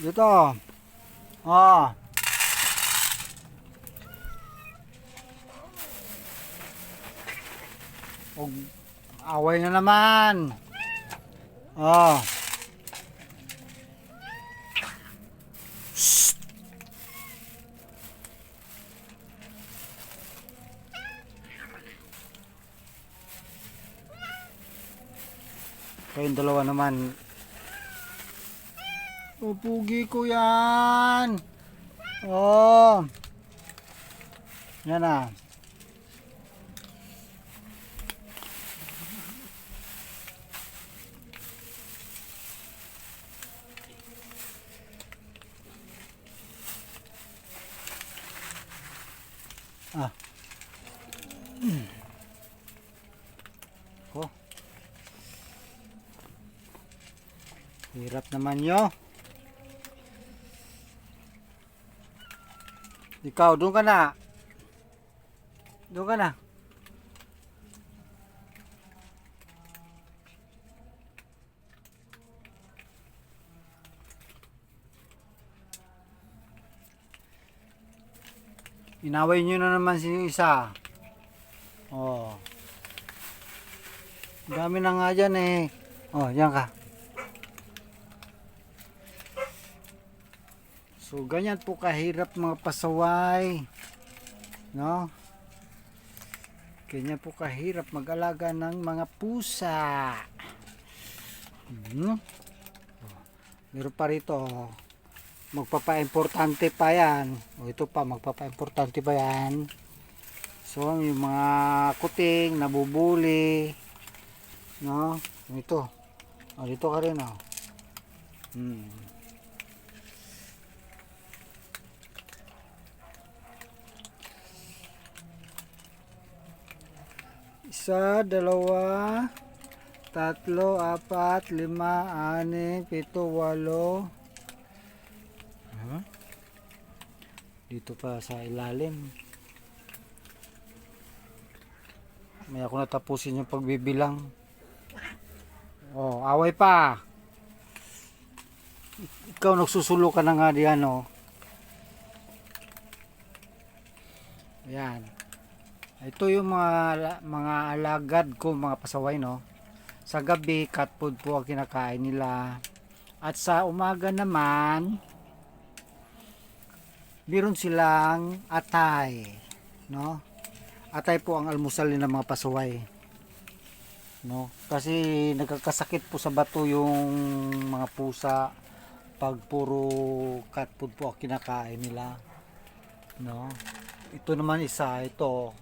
Dito. Ah. Og away na naman. Shh. Kayong dalawa naman. Oh, ko yan. Oh. Yan na. Ah. Ko. Hirap naman yo. Ikaw, doon ka na. Doon ka na. Inaway nyo na naman si isa. Oh. Dami na nga dyan eh. Oh, yan ka. So, ganyan po kahirap mga pasaway. No? Ganyan po kahirap mag-alaga ng mga pusa. Hmm? Meron pa rito. Magpapa-importante pa yan. O ito pa, magpapa-importante pa yan. So, yung mga kuting, nabubuli. No? Ito. O, dito ka rin, oh. Hmm. Isa, dalawa, tatlo, apat, lima, anim, pito, walo. Huh? Dito pa sa ilalim. May ako natapusin yung pagbibilang. Oh, away pa. Ikaw nagsusulo ka na nga diyan, oh. Ayan. Ito yung mga mga alagad ko, mga pasaway, no. Sa gabi, cat food po ang kinakain nila. At sa umaga naman, meron silang atay, no? Atay po ang almusal ng mga pasaway. No? Kasi nagkakasakit po sa bato yung mga pusa pag puro cat food po ang kinakain nila. No? Ito naman isa, ito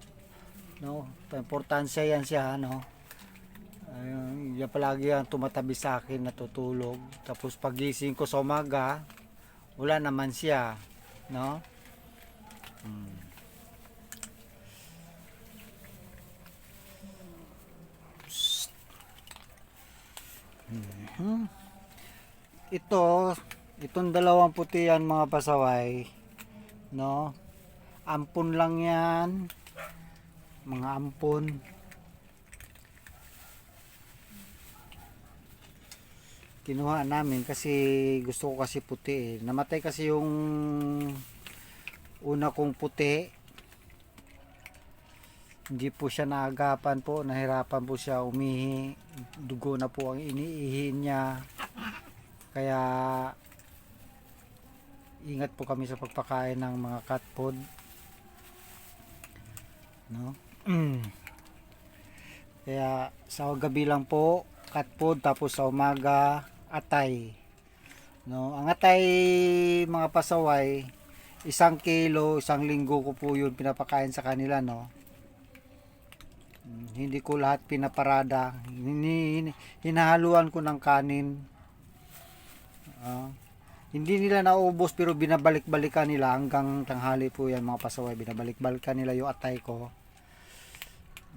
no? Importansya yan siya no? Ayun, yan palagi ang tumatabi sa akin natutulog. Tapos pagising ko sa umaga wala naman siya no? Hmm. Mhm. ito itong dalawang puti yan mga pasaway no? Ampun lang yan mga ampon. Kinuha namin kasi gusto ko kasi puti eh. namatay kasi yung una kong puti. Hindi po siya naagapan po nahirapan po siya umihi. Dugo na po ang iniihi niya. Kaya ingat po kami sa pagpakain ng mga cat food. No Mm. Kaya sa gabi lang po cat food tapos sa umaga atay. No, ang atay mga pasaway isang kilo, isang linggo ko po yun pinapakain sa kanila no. Mm, Hindi ko lahat pinaparada. Hinahaluan ko ng kanin. Ah, hindi nila naubos pero binabalik-balikan nila hanggang tanghali po yan mga pasaway. Binabalik-balikan nila yung atay ko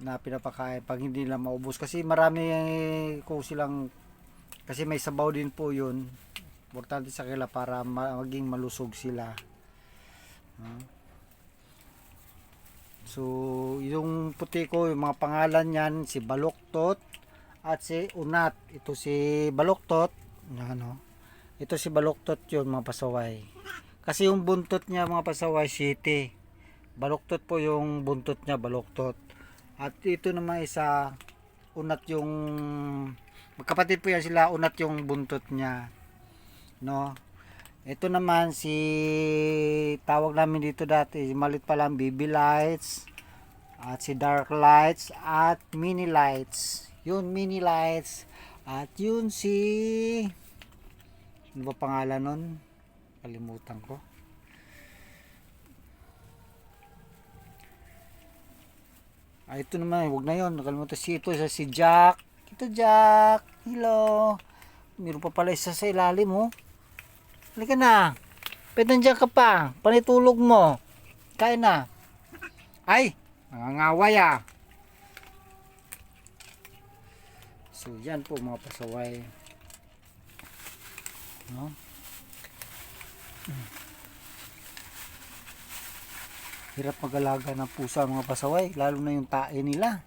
na pinapakain pag hindi nila maubos. Kasi marami ko silang kasi may sabaw din po yun. Importante sa kanila para ma- maging malusog sila. So yung puti ko yung mga pangalan niyan si Baloktot at si Unat. Ito si Baloktot. Ano? Ito si baluktot yun mga pasaway. Kasi yung buntot niya mga pasaway, city. Baluktot po yung buntot niya, baluktot. At ito naman isa, unat yung, magkapatid po yan sila, unat yung buntot niya. No? Ito naman si, tawag namin dito dati, malit pa lang, BB lights. At si dark lights at mini lights. Yun, mini lights. At yun si, ano ba pangalan nun? Kalimutan ko. Ah, ito naman, wag na yun. Nakalimutan si ito, isa si Jack. Ito Jack. Hello. Meron pa pala isa sa ilalim mo. Halika na. Pwede nandiyan ka pa. Panitulog mo. Kain na. Ay, nangangaway ah. So, yan po mga pasaway. No? Hirap mag-alaga ng pusa mga pasaway, lalo na yung tae nila.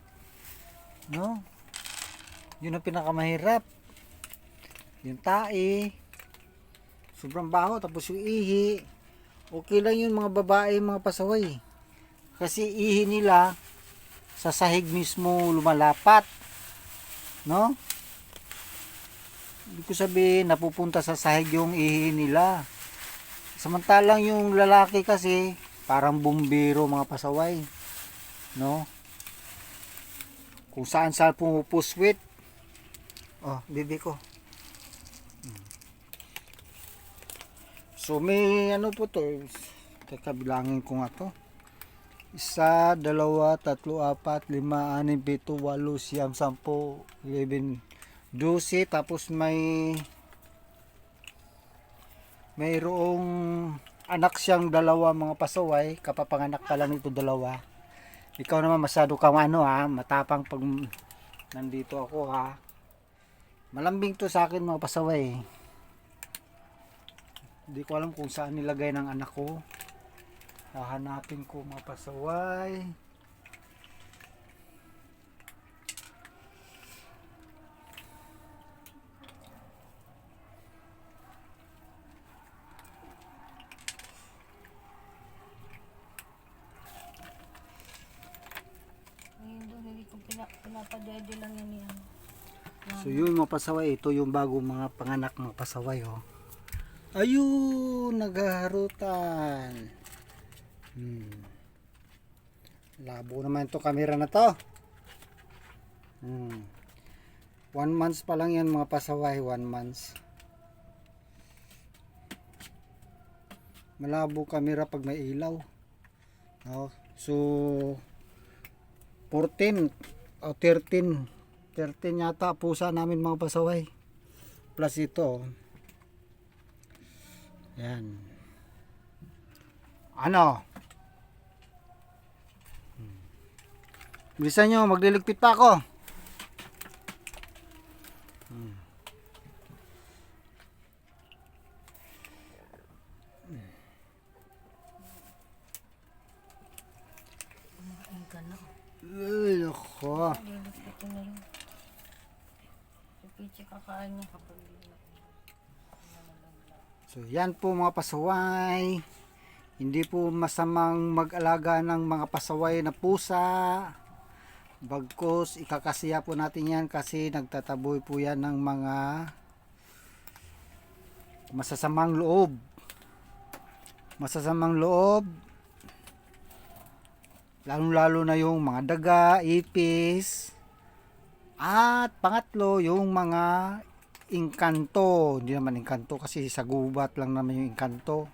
No? Yun ang pinakamahirap. Yung tae, sobrang baho, tapos yung ihi. Okay lang yun mga babae, mga pasaway. Kasi ihi nila, sa sahig mismo lumalapat. No? Ibig ko sabihin, napupunta sa sahig yung ihi nila. Samantalang yung lalaki kasi, parang bumbiro mga pasaway. No? Kung saan saan pumupuswit. Oh, bibi ko. Hmm. So may ano po to. Teka, bilangin ko nga to. Isa, dalawa, tatlo, apat, lima, anim, pito, walo, siyam, sampo, 11, 12, tapos may mayroong anak siyang dalawa mga pasaway, kapapanganak pa lang ito dalawa. Ikaw naman masyado kang ano ha, matapang pag nandito ako ha. Malambing to sa akin mga pasaway. Hindi ko alam kung saan nilagay ng anak ko. Hahanapin ko mga pasaway. Ngayon doon, hindi ko pina, pinapadede lang yan yan. So yun mga pasaway, ito yung bagong mga panganak mga pasaway oh. Ayun, naghaharutan. Hmm. Labo naman to camera na to. Hmm. One months pa lang yan mga pasaway, one months. Malabo camera pag may ilaw. Oh, so 14 o 13 13 yata pusa namin mga pasaway. Plus ito oh. yan. Ano? Hmm. bilisan nyo magliligpit pa ako Hmm. Kumain ka na. ay nako Lilipit ko na yun. Si Pichi kakain niya kapag So yan po mga pasaway. Hindi po masamang mag-alaga ng mga pasaway na pusa. Bagkos ikakasiya po natin yan kasi nagtataboy po yan ng mga masasamang loob. Masasamang loob. Lalo-lalo na yung mga daga, ipis. At pangatlo, yung mga inkanto. Hindi naman inkanto kasi sa gubat lang naman yung inkanto.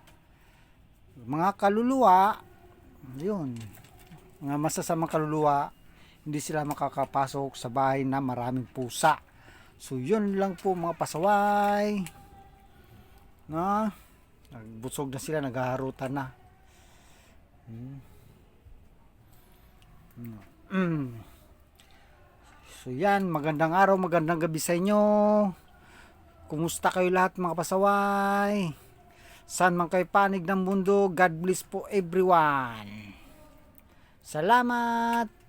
Mga kaluluwa, yun. Mga masasamang kaluluwa, hindi sila makakapasok sa bahay na maraming pusa. So yun lang po mga pasaway. Na, nagbusog na sila, naghaharutan na. Hmm. Mm. So yan, magandang araw, magandang gabi sa inyo. Kumusta kayo lahat mga pasaway? Saan man kayo panig ng mundo, God bless po everyone. Salamat!